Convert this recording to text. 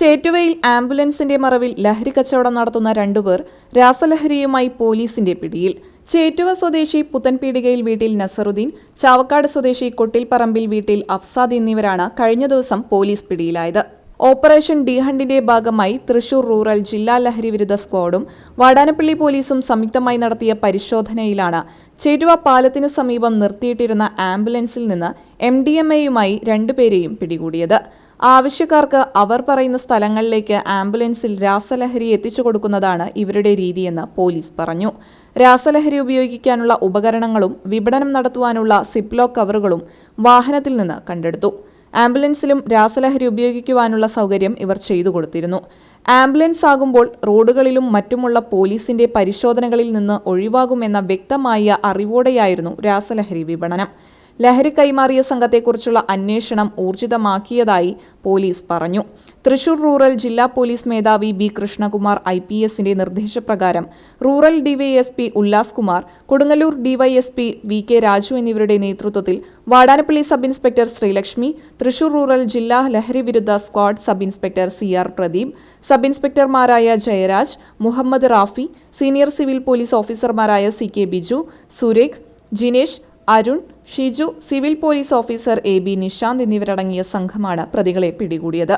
ചേറ്റുവയിൽ ആംബുലൻസിന്റെ മറവിൽ ലഹരി കച്ചവടം നടത്തുന്ന രണ്ടുപേർ രാസലഹരിയുമായി പോലീസിന്റെ പിടിയിൽ. ചേറ്റുവ സ്വദേശി പുത്തൻപീടികയിൽ വീട്ടിൽ നസറുദ്ദീൻ ചാവക്കാട് സ്വദേശി കൊട്ടിൽപ്പറമ്പിൽ വീട്ടിൽ അഫ്സാദ് എന്നിവരാണ് കഴിഞ്ഞ ദിവസം പോലീസ് പിടിയിലായത്. ഓപ്പറേഷൻ ഡി ഹണ്ടിന്റെ ഭാഗമായി തൃശൂർ റൂറൽ ജില്ലാ ലഹരി വിരുദ്ധ സ്ക്വാഡും വാടാനപ്പള്ളി പോലീസും സംയുക്തമായി നടത്തിയ പരിശോധനയിലാണ് ചേറ്റുവ പാലത്തിന് സമീപം നിർത്തിയിട്ടിരുന്ന ആംബുലൻസിൽ നിന്ന് എം ഡി എം എയുമായി രണ്ടുപേരെയും പിടികൂടിയത്. ആവശ്യക്കാർക്ക് അവർ പറയുന്ന സ്ഥലങ്ങളിലേക്ക് ആംബുലൻസിൽ രാസലഹരി എത്തിച്ചു കൊടുക്കുന്നതാണ് ഇവരുടെ രീതിയെന്ന് പോലീസ് പറഞ്ഞു. രാസലഹരി ഉപയോഗിക്കാനുള്ള ഉപകരണങ്ങളും വിപണനം നടത്തുവാനുള്ള സിപ്ലോ കവറുകളും വാഹനത്തിൽ നിന്ന് കണ്ടെടുത്തു. ആംബുലൻസിലും രാസലഹരി ഉപയോഗിക്കുവാനുള്ള സൗകര്യം ഇവർ ചെയ്തു കൊടുത്തിരുന്നു. ആംബുലൻസ് ആകുമ്പോൾ റോഡുകളിലും മറ്റുമുള്ള പോലീസിന്റെ പരിശോധനകളിൽ നിന്ന് ഒഴിവാകുമെന്ന വ്യക്തമായ അറിവോടെയായിരുന്നു രാസലഹരി വിപണനം. ലഹരി കൈമാറിയ സംഘത്തെക്കുറിച്ചുള്ള അന്വേഷണം ഊർജിതമാക്കിയതായി പോലീസ് പറഞ്ഞു. തൃശൂർ റൂറൽ ജില്ലാ പോലീസ് മേധാവി ബി കൃഷ്ണകുമാർ ഐ പി എസിന്റെ നിർദ്ദേശപ്രകാരം rural DYSP Ullas Kumar Kodungallur DYSP V K Raju എന്നിവരുടെ നേതൃത്വത്തിൽ Vadanappally sub inspector Sreelakshmi Thrissur rural ജില്ലാ ലഹരി വിരുദ്ധ squad sub inspector C R Pradeep sub ഇൻസ്പെക്ടർമാരായ Jayaraj Muhammad Rafi senior civil police ഓഫീസർമാരായ C K Biju Surekh Jinesh Arun Shiju civil police officer A B Nishanth എന്നിവരടങ്ങിയ സംഘമാണ് പ്രതികളെ പിടികൂടിയത്.